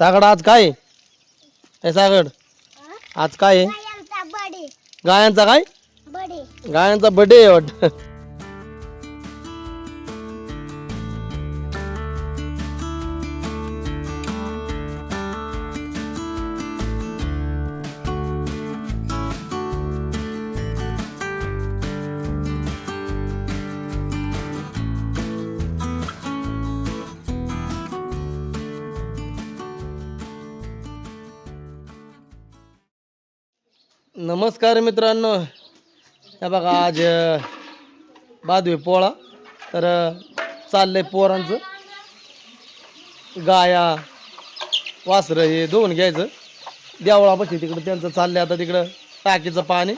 सागड आज काय? आहे? ए सागड आज काय? आहे गायांचा काय? बडे. गायांचा बर्थडे आहे वाटतं. नमस्कार मित्रांनो. हे बघा आज बादवी पोळा. तर चाललंय पोरांचं. गाया वासरं हे धुवून घ्यायचं. देवळापाशी तिकडं त्यांचं चाललंय आता तिकडं टाकीचं पाणी.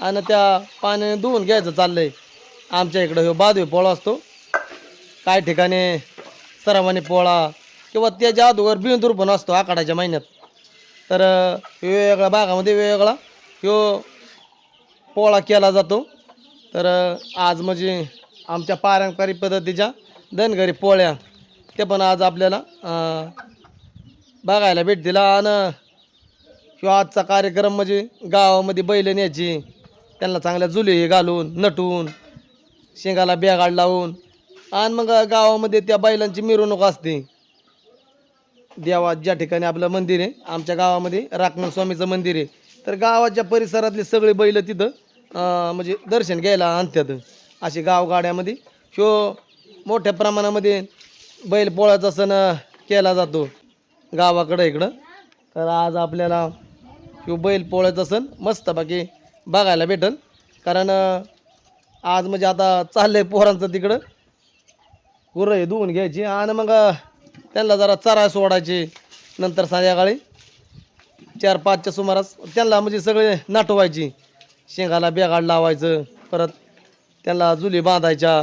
आणि त्या पाण्याने धुवून घ्यायचं चाललंय. आमच्या इकडं हो बादवी पोळा असतो. काही ठिकाणी सरावानी पोळा किंवा त्याच्या अगोदर बिंदूर पण असतो आखाडाच्या महिन्यात. तर वेगवेगळ्या भागामध्ये वेगवेगळा ह्यो पोळा केला जातो. तर आज म्हणजे आमच्या पारंपरिक पद्धतीच्या धनगरी पोळ्या ते पण आज आपल्याला बघायला बघायला भेटतील. आणि ह्यो आजचा कार्यक्रम म्हणजे गावामध्ये बैल न्यायची त्यांना चांगल्या जुले घालून नटून शेंगाला बॅगाड लावून आणि मग गावामध्ये त्या बैलांची मिरवणूक असते. देवा ज्या ठिकाणी आपलं मंदिर आहे आमच्या गावामध्ये राखमण स्वामीचं मंदिर आहे. तर गावाच्या परिसरातले सगळे बैल तिथं म्हणजे दर्शन घ्यायला आणतात असे गावगाड्यामध्ये ह्यो मोठ्या प्रमाणामध्ये बैल पोळाचा सण केला जातो गावाकडं इकडं. तर आज आपल्याला ह्यो बैल पोळ्याचा सण बाकी बघायला भेटल. कारण आज म्हणजे आता चाललंय पोरांचं तिकडं. गुरं हे धुवून घ्यायची आणि मग त्यांना जरा चरा सोडायची नंतर संध्याकाळी. चार पाचच्या सुमारास त्यांना म्हणजे सगळे नाटवायची. शेंगाला बेगाड लावायचं परत त्यांना जुली बांधायच्या.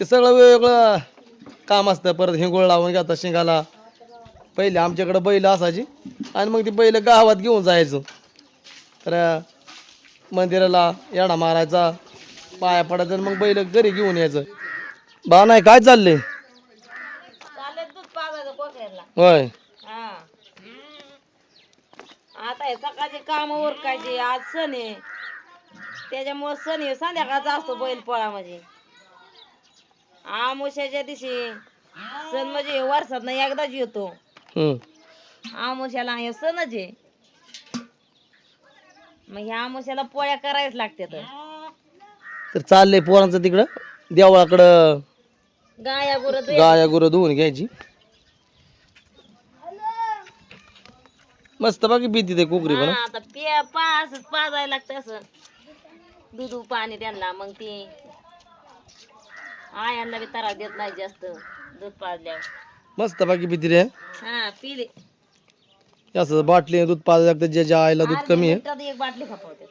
ते सगळं वेगवेगळं काम असतं. परत हिंगोळ लावून घ्यायचं शेंगाला. पहिले आमच्याकडं बैल असायची आणि मग ती बैल गावात घेऊन जायचं. तर मंदिराला येडा मारायचा पाया पडायचं आणि मग बैल घरी घेऊन यायचं. बा नाही काय चाललंय? होय. हा आता हे सकाळचे काम उरकायचे आज सण आहे. त्याच्यामुळे सण आहे संध्याकाळचा असतो बैल पोळा म्हणजे आमुष्याच्या दिवशी सण म्हणजे वर्षात नाही एकदाच येतो. हम्म. आमुष्याला हे सणच आहे. मग ह्या आमुष्याला पोळ्या करायच लागतात तर चाललंय पोरांचं तिकडं देवळाकडं. गाया गुरं गाया गुरं धुवून घ्यायची. मस्त बाकी भीती ते कोकरी पण. हा, आता पे पास पाजायला लागतं असं. दूध पाणी त्यांना मग ती आयांना बी त्रास देत नाही जास्त दूध पाजल्यावर. मस्त बाकी भीती रे. हा पिले. असं बाटली दूध पाजायला लागतं ज्याच्या आईला दूध कमी आहे. एक बाटली खपवते.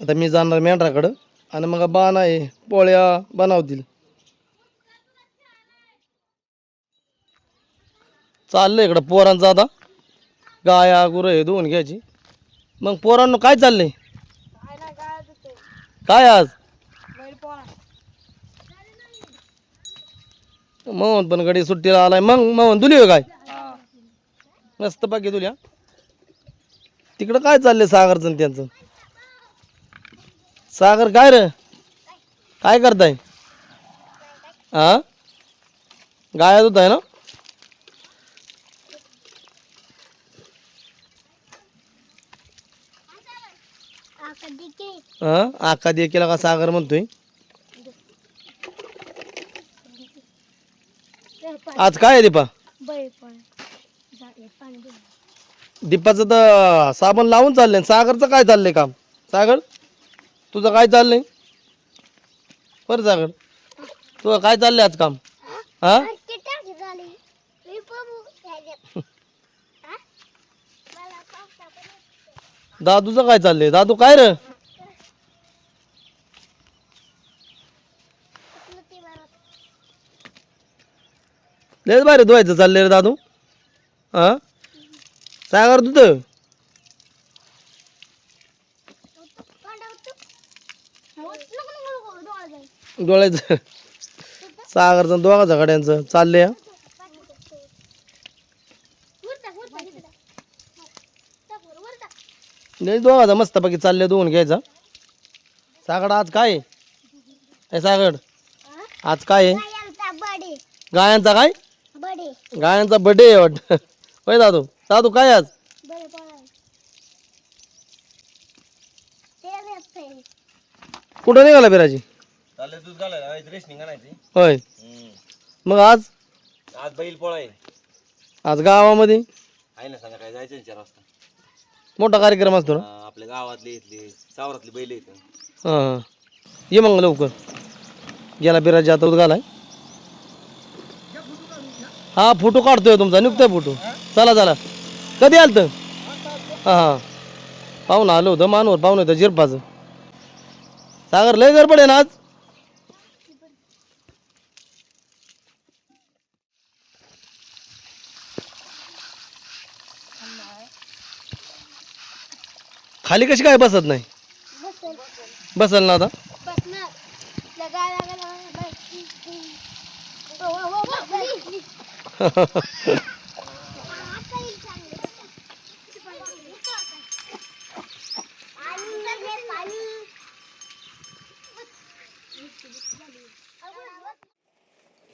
आता मी जाणार मेंढराकडं आणि मग बाण आहे पोळ्या बनवतील. चाललंय इकडं पोरांचं आता. गाया गुरं हे धुवून घ्यायची. मग पोरांनो काय चाललंय? काय आज? मोहन पण गडी सुट्टीला आलाय. मग मोहन तुली काय? मस्त बाकी तुल्या तिकडं काय चाललंय सागरचं त्यांचं? सागर काय रे? काय करताय? हा? गाया दूध आहे ना? हा? आका दे केला का सागर म्हणतोय? आज काय आहे दीपा? दीपाचं तर साबण लावून चाललंय. सागरचं काय चाललंय काम? सागर तुझं काय चाललंय? बरं सागर तुझं काय चाललंय आज काम? हा? दादूचं काय चाललंय? दादू काय रे? लयच भारी धुवायचं चाललंय रे दादू. हा? काय करतो तर डोळ्याचं. सागरचं दोघा झगड्यांचं चाललंय नाही दोघाचा मस्त पैकी चालले दोन घ्यायचा. सागड आज काय सागड आज काय गायांचा काय? गायांचा बर्थडे आहे वाटतं. होय दादू? दादू काय आज? कुठं निघाला बिराजी? चालले दूध घालायला. रेशनिंग आणायची. होय. मग आज? आज बैल पोळाय आज गावामध्ये? आहे ना संध्याकाळी जायचं ना चार वाजता मोठा कार्यक्रम असतो ना? हा, आपल्या गावातले इथले सावरातले बैल येत हां ये मग लवकर. गेला बिराजी आता घालाय. हा फोटो काढतोय तुमचा निघतोय फोटो. चला चला. कधी आलत? हां हां. पाहुणं आलं होतं मानवर पाहुणं होतं जिरपाचं सागर लय गडबड आहे ना आज? खाली कशी काय बसत नाही? बसल ना आता बसणार त्या गाया गाला बस हो हो हो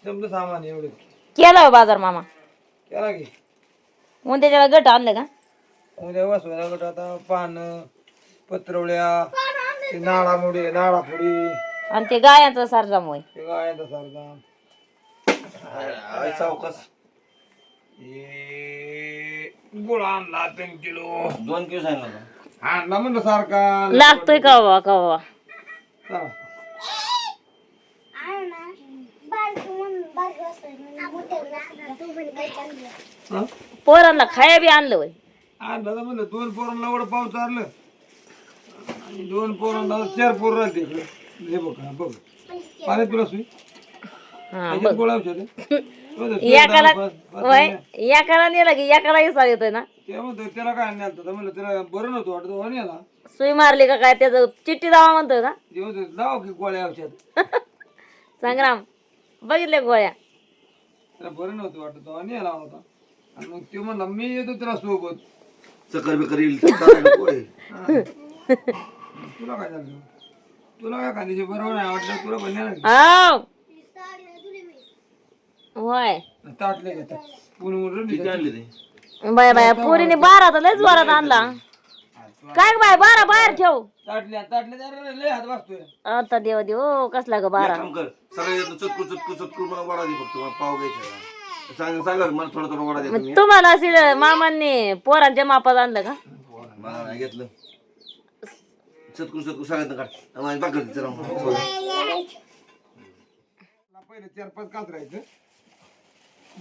जमलं सामान एवढं. केला हो बाजार मामा. केला की. उद्याच्याला गट आणलं का? उद्या वासवायला गट आता पान पत्रवळ्या ते नाळामुळे नाळापुडी आणि ते गायांचा सारजामोय. ते गायांचा सारखा सावकाश. गुळ आणला तीन किलो. दोन किलो सांगितलं होतं. आणला म्हणलं सारखा. लागतोय का बाबा का बाबा चला. हा? पोरांना खाया बी आणलं वय. आणलं तर म्हणलं दोन पोरांना एवढं पाऊस चाललं आणि दोन पोरांना चार पोरं राहते इकडे. हे बघ हा बघ. पाण्यात तुला सुई? हा त्याच्यात गोळा औषध आहे. ते एकाला वय एकाला नेला की एकाला इसार येतोय ना? ते म्हणतो त्याला काय नाही आलं म्हणलं त्याला बरं नव्हतं वाटत सुई मारली का काय त्याचं? चिठ्ठी दावा म्हणतोय दे लाव की गोळ्या औषध. संग्राम बघितले गोळ्या? त्याला बरं नव्हतं वाटत याला होता. आणि मग ते म्हणला मी येतो त्याला सोबत. चक्कर बिकर येईल. तुला काय झालं? तुला काय कांद्याचे बरोबर नाही वाटलं? तुला पण आव होय. ताटले का पुणे किती आणले ते? बाय बाय पोरीने बारा तर लयच वरात आणला. काय बाय बारा बाहेर ठेव. ताटल्या ताटल्या जरा लय हात वाजतोय. आता देव देव कसला ग बारा. काम कर सगळे येतं चटकू चटकू चटकू मला वडा दे फक्त मला पाव घ्यायचा सांग सांगा मला थोडा थोडा वडा दे तुम्ही. तुम्हाला असेल मामांनी पोरांच्या मापात आणलं का? मला नाही घेतलं. चटकू चटकू सांगायचं काढ. आम्हाला बाकर जरा पहिले चार पाच कातरायचं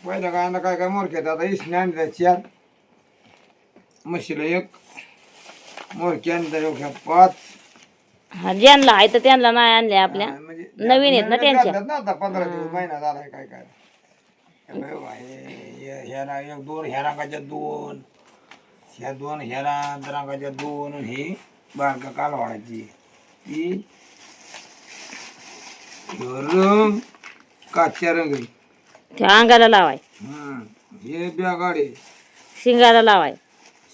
पहिल्या गायला काय काय मोरक्यात आता इसने आणल्या चार. म्हशीला एक मोरकी आणल्या पाच. हा, ज्यांना आहे तर त्यांना नाही आणले आपल्या. म्हणजे नवीन आहेत ना त्यांच्या? ना आता पंधरा दिवस महिना झालाय काय काय. हे हे- हे- ह्या रा- एक दोन ह्या रंगाच्या दोन. ह्या दोन ह्या रा- रंगाच्या दोन. आणि ही बारका कालवाडाची. ती ह्यो रंग काच्या रंग त्या अंगाला लावाय. हे ब्यागाडे. शिंगाला लावाय.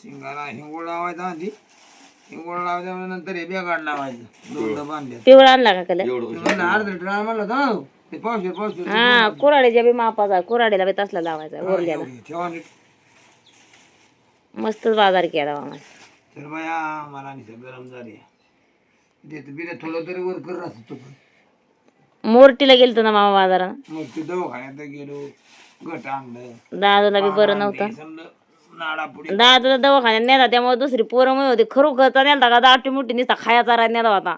शिंगाला हिंगोळ लावायचा आधी. हिंगोळ नंतर हे ब्यागाड लावायचं. पिवळा आणला का कलर? म्हणलं अर्ध ड्राय म्हणलं तर ना, ते पावशे पावशे हा कुराडीच्या बी मापाचा कुराडीला बी तसला लावायचा ठेवा नीट. मस्तच बाजार केला मामा तर बाया मला आणि गरम झाली देत बिले थोडं तरी वर कर असतो पण. मोरटीला गेलतो ना मामा बाजारात मग ते दवाखान्यात गेलो गट आणलं दादूला बी बरं नव्हतं समजा नाडा पुढे दादूला दवाखान्यात नेला त्यामुळे दुसरी पोरं मिळत होती खरोखरचा नेलता का दाटी मोठी नुसता खायाचा राय नेला होता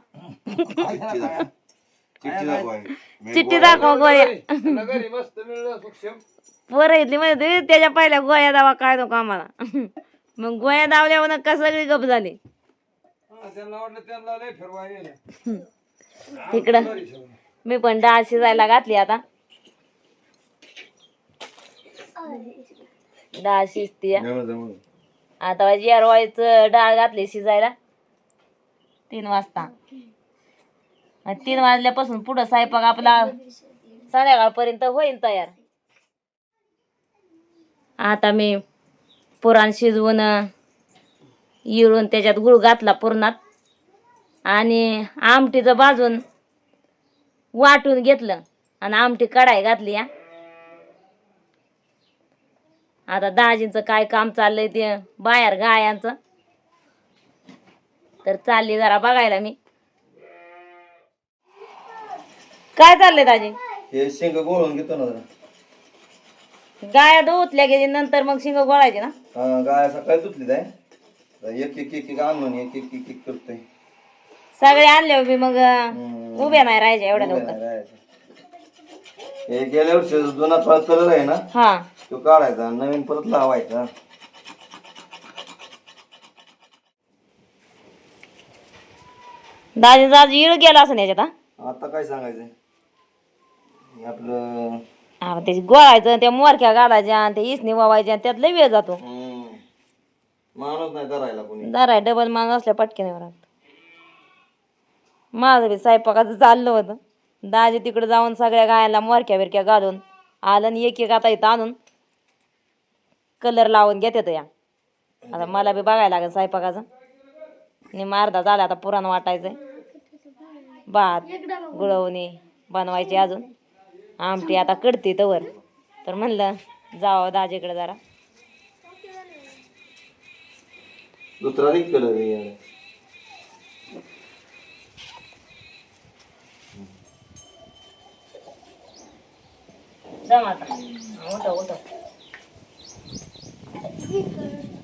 चिठ्ठी दाखवा गोळ्या घरी मस्त मिळलं सूक्ष्म पोरं इथली म्हणजे त्याच्या पहिल्या गोळ्या दावा काय नको आम्हाला मग गोळ्या दावल्यावर का सगळी गप झाली हा, त्यांना वाटलं त्यांना लय फिरवायला नेलं. मी पण डाळ शिजायला घातली आता. डाळ शिजती आता जेरवायचं डाळ घातली शिजायला. तीन वाजता. तीन वाजल्यापासून पुढं स्वयंपाक आपला संध्याकाळपर्यंत होईल तयार. आता मी पुराण शिजवून इळून त्याच्यात गुळ घातला पुरणात. आणि आमटीचं भाजून वाटून घेतलं आणि आमटी कढाई घातली या आता दाजींचं काय काम चाललंय ते बाहेर गायांचं. तर चालली जरा बघायला मी. काय चाललंय दाजी? हे शेंग गोळून घेतो ना जरा. गाया धुतल्या गेली नंतर मग शिंग गोळायचे ना? हा गाय सकाळी तुटली जाय. एक एक एक एक आणून एक एक एक एक करतोय. सगळे आणले मी मग. उभ्या नाही राहायच्या एवढ्या उभे लवकर नाही राहायचं. हे गेल्या वर्षी जुना थोडा कलर आहे ना हा तो काढायचा नवीन परत लावायचा दाजी दाजी इळ गेला असं याच्यात हा? आता काय सांगायचं आपलं हा त्याची गोळायचं त्या मोरक्या घालायच्या आणि ते इसनी वावायच्या त्यात लय वेळ जातो हम्म. माणूस नाही कोणी दाराय डबल माणूस असल्या पटकेने राहत माझं बी स्वयंपाकाचं चाललं होतं. दाजी तिकडं जाऊन सगळ्या गायांना मोरक्या बिरक्या घालून आलं आणि एक एक आता इथं आणून कलर लावून घेतात या. आता मला बी बघायला लागेल स्वयंपाकाचं. आणि अर्धा झाला आता पुराण वाटायचंय. भात गुळवणी बनवायची अजून. आमटी आता कडते तवर तर म्हणलं जावं दाजीकडे जरा. दुसरा कलर जमा आता उठव उठव आज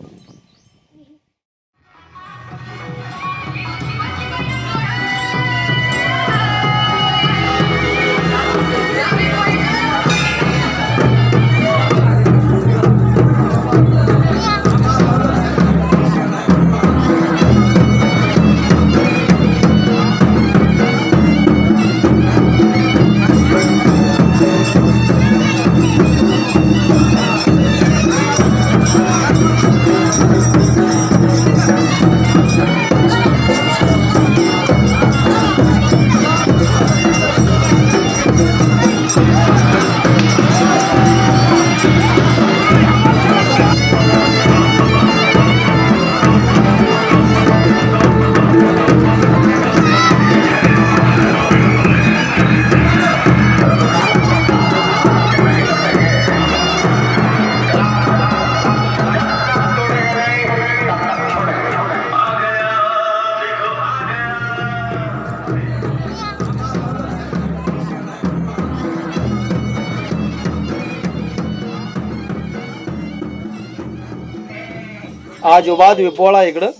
बादवी पोळा इकडं.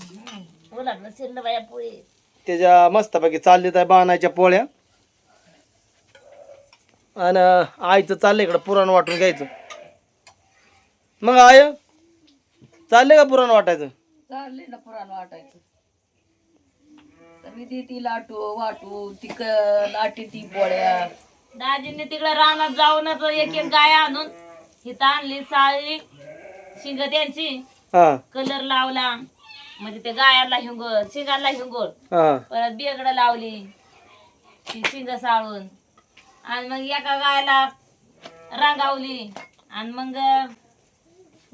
उलटलं शिरलं बाया पोळी. त्याच्या मस्तपैकी चालली त्या बाणाच्या पोळ्या. आणि आईचं चाललंय इकडं पुराण वाटून घ्यायचं. मग आय चालले का पुराण वाटायचं? चालले ना पुराण वाटायचं. तर मी ती ती लाटू वाटू ती क लाटी ती पोळ्या. दाजींनी तिकडे रानात जाऊनच एक एक गाय आणून इथं आणली साळली शिंग त्यांची. हा. कलर लावला. म्हणजे ते गायाला हिंगोळ शिंगाला हिंगोळ. हा. परत बेगडं लावली. ती शिंग साळून. आणि मग एका गायला रांगावली. आणि मग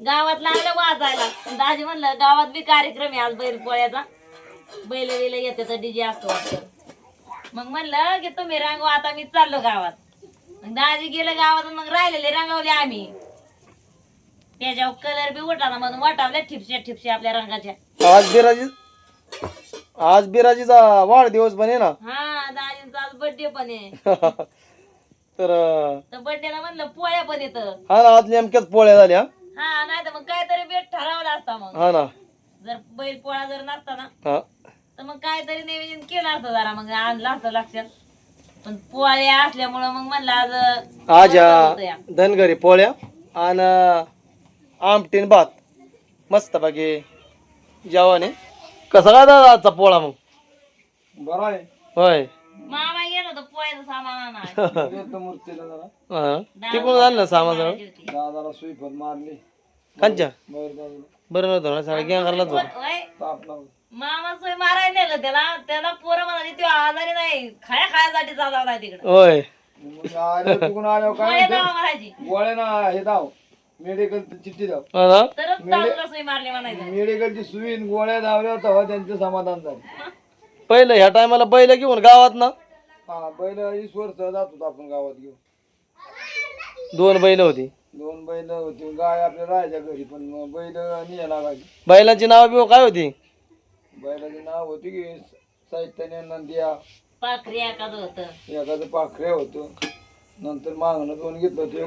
गावात लागलं वाजायला. दाजी म्हणलं गावात बी कार्यक्रम आहे आज बैल पोळ्याचा. बैल बिल येते तर डीजे असतो वाटतं. मग म्हणलं की तुम्ही रांगवा आता मी चाललो गावात. मग दाजी गेलं गावात मग राहिलेले रांगावले आम्ही. त्याच्यावर कलर बी उठाना म्हणून वाटावल्या ठिपशे ठिपशे आपल्या रंगाच्या आज बिराजी आज बिराजीचा वाढदिवस पण आहे ना. हा दाजींचा आज बर्थडे पण आहे. तर अं, तर बर्थडेला म्हणलं पोळ्या पण येतं. हा ना आज नेमक्याच पोळ्या झाल्या. हा नाही तर मग काहीतरी बेट ठरवला असता मग. हा ना. जर बैल पोळा जर नसता ना हा. तर मग काहीतरी नियोजन केलं असतं जरा मग आणलं असतं लक्षात. पण पोळ्या असल्यामुळं मग म्हणलं आज आज धनगरी पोळ्या आणि आमटीन भात. मस्तपैकी जेवण आहे. कसा काय दादा आजचा पोळा मग? बरं आहे. होय. मामा गेलो होतो पोळ्याचं सामान आणायला. मूर्तीला जरा. हा. तिकडून आणलं सामान सगळं? होती. दादाला सुईफत मारली. कंच्या बाहेर बाजूला बरं नव्हतं ना सगळं गॅंग करलाच होतं. होय? ताप लावला मामा सोय मारायला नेलं त्याला त्याला पोरं म्हणाली तो आजारी नाही खाया खायासाठी चालवला तिकडं. होय. मग आले तिकडून आल्यावर काय पोळ्या दावा म्हणायची. गोळे ना हे दाव. मेडिकलची चिठ्ठी दाव हा तरच मारली म्हणायचं. मेडिकलची सुई न गोळ्या धावल्या तेव्हा त्यांचं समाधान झालं. पहिलं ह्या टायमाला बैल घेऊन गावात ना? हा बैल वर्ष जात होतो आपण गावात घेऊन. दोन बैल होती. दोन बैल होते गाय आपल्या राहायच्या घरी पण मग बैल निया लागायची बैलांची नाव बिव काय होती? बैलाचे नाव होते की साहित्याने नंदिया. पाखरी एखादं होतं. एखादं पाखरे होतं. नंतर मागणं दोन घेतलं ते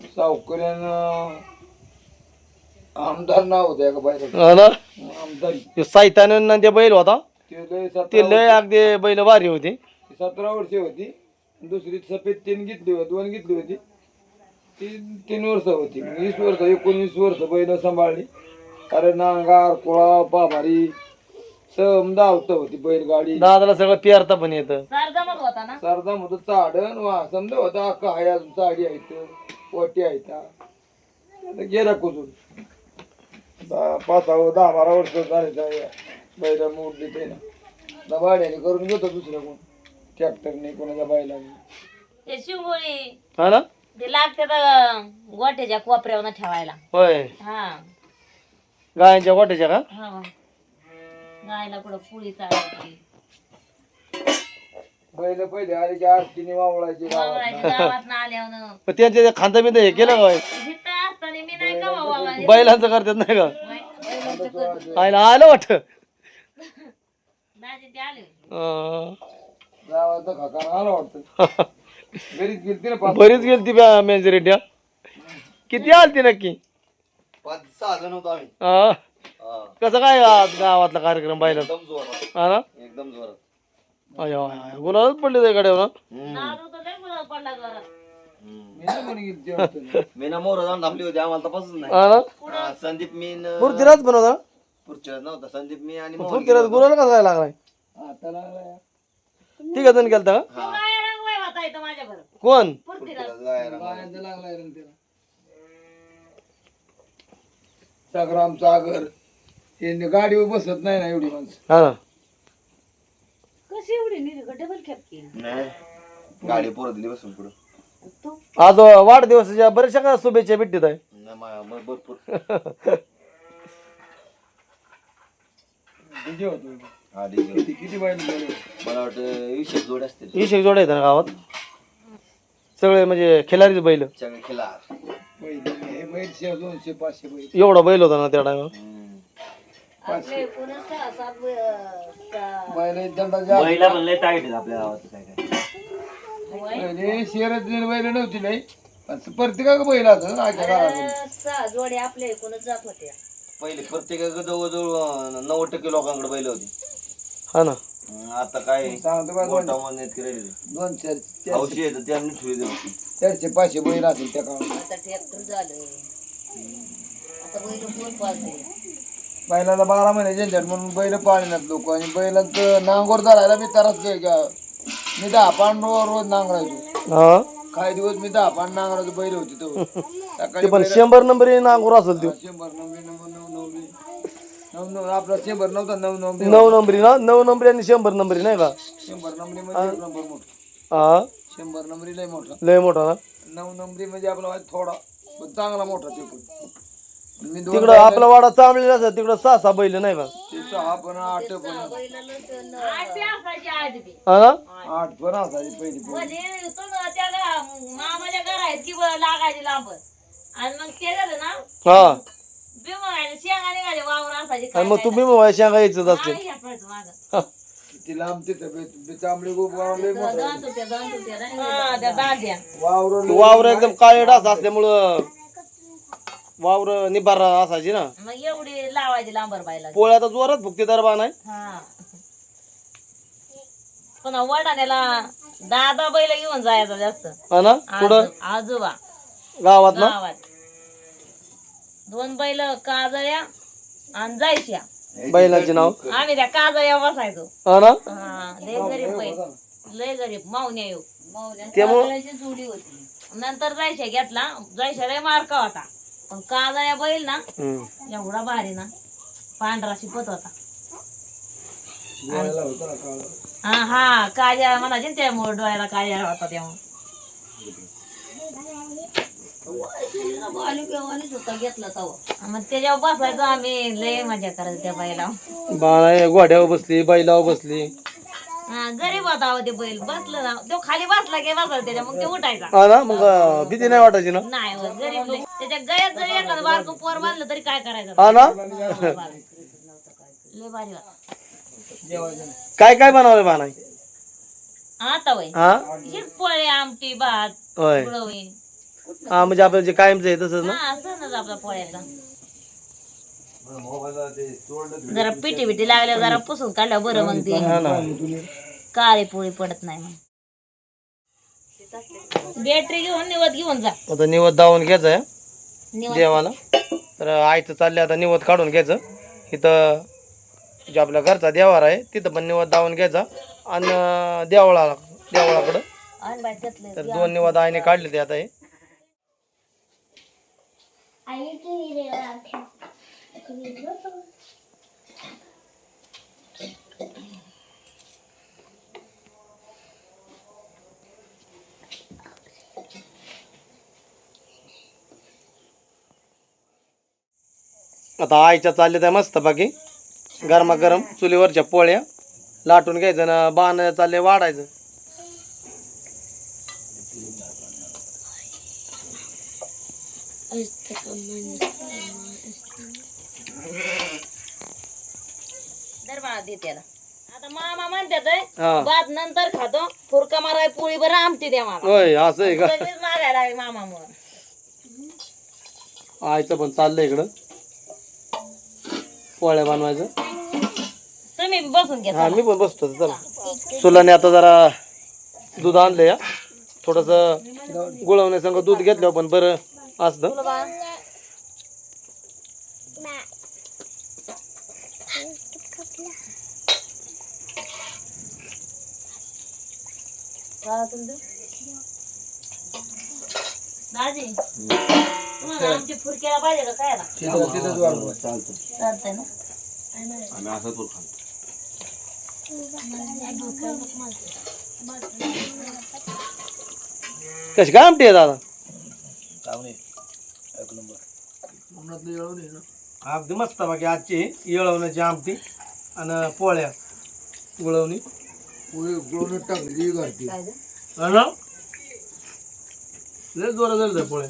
सावकऱ्यानं आमदार नाव होतं एका हा ना? आमदारी. साहित्यानं ते बैल होता. ते लय ते सतरा लय अगदी बैल भारी होती. सतरा वर्षे होती. दुसरी सफेद तीन घेतली होती दोन घेतली होती. ती तीन वर्ष होती. मग वीस वर्ष एकोणवीस वर्ष बैल सांभाळली. अरे नांगार कुळा बाभारी सम धावत होती बैलगाडी. दादाला सगळं पेरता पण येतं. सार जमत होता ना? सरदा होतं चाडण वा समजा होता अख्खा आहे अजून चाडी आहेत. वटी आहेत गेला कुजून. पाच दहा बारा वर्ष झाले बैल मोडली ते ना. भाड्याने करून घेतो दुसऱ्या कोण. ट्रॅक्टरने कोणाच्या बैलाने ते शिवगोळी हा ना? ते लागते गोट्याच्या कोपऱ्यावर ठेवायला. होय. हा. गायांच्या गोट्याच्या का? हा. गायला कुठं पुळी चालायची बैल पहिले आले की आरतीने वावळायची गावात. वावरायची गावात ना आल्यावर. पण त्यांच्या ते खांदा बिंदा हे केलं काय जिथं असताना मी नाही का बाबा बैलांचं करतात नाही का. आयला आलं वाटत. दाजी ते आले. गावात खाकाना आला वाटतं. घरीच गेलती ना पाच बरीच गेली ती मेजॉरिटी किती आलती नक्की? पाच सहा जण होतो आम्ही. हा. हा. कसं काय गा- गावातला कार्यक्रम पाहिला? एकदम जोरात. हा ना? एकदम जोरात. नाही हा ना हा, संदीप मी न- मूर्तीराज पण होता पुढच्या नव्हता संदीप मी आणि मोहन मूर्तीराज गुलाल कसा काय लागलाय जण गेलता का कोण गायरा. त्याला संग्राम सागर हे गाडीवर बसत नाही ना एवढी माणसं हा ना कशी एवढी निरी डबल कॅप केली. नाही. गाडी पोरं दिली बसून पुढं. तू? आज वाढदिवसाच्या बऱ्याचशा का शुभेच्छा भेटत आहे? नाही, मा- मा- भरपूर. डीजे होतो हा डीजे किती किती बैल? मला वाटतं विशेष जोड असतील. जोड आहेत ना गावात? सगळे म्हणजे खिलारीच बैल. हे बैल शे दोनशे पाचशे बैल. एवढा बैल होता ना त्या टायमा बैल म्हणले टाईट आहेत आपल्या गावात काय काय. पहिले शहरात बैल नव्हती नाही बैल सहा जोडे एकूणच जात पहिले प्रत्येकाकडे जवळजवळ अं, नव्वद टक्के लोकांकडे बैल होती. हा ना. अं, आता काय सांगतो का दोन मोठा मन इतके राहिले. दोन चार चार- हौशी आहे तर त्यांनी ठेवली होती. चारशे पाचशे बैल असेल त्या काळात आता ट्रॅक्टर झालं. आता बैल कोण पाळते? बैलाला बारा महिने झंझट म्हणून बैल पाळण्यात लोक. आणि बैलांचं नांगोर धरायला मी तरच मी दहा पांड रोज नांगरायचो. हा? काही दिवस मी दहा पांड नांगरायचो बैल होती तो सकाळी ते पण शंभर नंबर नांगूर असेल तो शंभर नव्वद नऊ नव्वदी नऊ नऊ आपला शंभर नव्हता नऊ नव्वदी नऊ नंबरी ना? नऊ नंबरी आणि शंभर नंबरी नाही का? शंभर नंबरी म्हणजे एक नंबर मोठा. हा? शंभर नंबरी लय मोठा. लय मोठा ना? नऊ नंबरी म्हणजे आपला थोडा पण चांगला मोठा ते पण. मी दोन तिकडं आपला वाडा चांबलेला असत तिकडं सहा सहा बैल नाही का ते सहा पण आठ पण असायची बी. हा ना? आठ पण असायची पहिली. म्हणजे तुम्ही त्या गा- मामाच्या घर आहेत की बरं लागायची लांब. आणि मग ते झालं ना हा. बिमार शेंगा निघाले वावर असायची आणि मग तुम्ही मग शेंगा यायचं असते लांब तिथं तांबडी गोप मोठा हा, वावर एकदम काळे डास असल्यामुळं वावर निबार असायची ना. मग एवढी लावायची लांबर बायला पोळ्या तर जोरात फुकते दरबा नाही. हा. पुन्हा वडाण्याला दादा बैल घेऊन जायचा जास्त. हा ना? आजो- आजोबा. गावात ना? गावात. दोन बैल काजळ्या आणि जायच्या बैलांचे नाव? आम्ही त्या काजळ्या बसायचो. हा ना? हा लय गरीब बैल लय गरीब मावण्या येऊ. त्यामुळं जोडी होती. नंतर जायशा घेतला. जायशा लय मार्का होता. पण काजळ्या बैल ना हम्म. एवढा भारी ना. पांढरा शिपत होता. हा हा काळ्या म्हणायचे ना त्यामुळे डोळ्याला काळ्या होता होता घेतला तवा मग त्याच्यावर बसायचो आम्ही लय मजा करायचो त्या बाईला बाळा घोड्यावर बसली बैलावर बसली. हा, गरीब होता अहो ते बैल. बसलं ना तो खाली बसला की बसायला त्याच्या मग ते उठायचा. हा ना मग अं, भीती नाही वाटायची ना? नाही हो, गरीब लय. त्याच्या गळ्यात जरी एखादं बारकं पोर बांधलं तरी काय करायचं? हा ना? लय भारी होता. काय काय बनवलं आता वय हा? पोळे आमटी भात होय. गुळवणी हा म्हणजे आपलं जे कायमचं आहे तसंच ना? हा आपला पोळ्याचा. जरा पिटी बिटी लागल्या जरा पुसून काढल्या बरं मग ते. हा ना. काळी पोळी पडत नाही मग बॅटरी घेऊन निवत घेऊन जा. आता निवत दावून घ्यायचं आहे. देवाला तर आईचं चाललंय आता निवत काढून घ्यायचं. इथं जे आपल्या घरचा देवार आहे तिथं पण निवत दावून घ्यायचा. आणि देवळा देवळाकडं तर दोन निवत आईने काढले ते आता हे आई की देवा ठेव आता आईच्या चालल्या त्या मस्त बाकी गरमागरम चुलीवरच्या पोळ्या. लाटून घ्यायचं ना बाण चालले वाढायचं. आता मामा म्हणतात "ऐ, हा. भात नंतर खातो. फुरका माराय पोळी बरं आमटी द्या मला होय असं आहे का? सगळीच मागायला लागली मामामुळं. आईचं पण चाललंय इकडं. पोळ्या बनवायचं. तुम्ही बसून घ्या हा मी पण बसतो चला. सुलाने आता जरा दूध आणलं या. थोडस गुळवण्यासंग दूध घेतलं पण बरं असतं. दाजी. तुम्हाला आमची फुरक्याला पाहिजे का? काय चालतंय. ना? आम्ही असं तो खातो कशी काय आमटी आहे दादा? अगदी मस्त बाकी आजची येळवण्याची आमटी आणि पोळ्या. गुळवणी. टाकली घरती हा ना? लय जोरा झालं पोळ्या.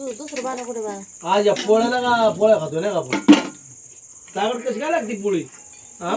तू दुसरं बारा कुठे बारा आज या पोळ्याला का पोळ्या खातो नाही का आपण? तागड कशी काय लागते पोळी? हा?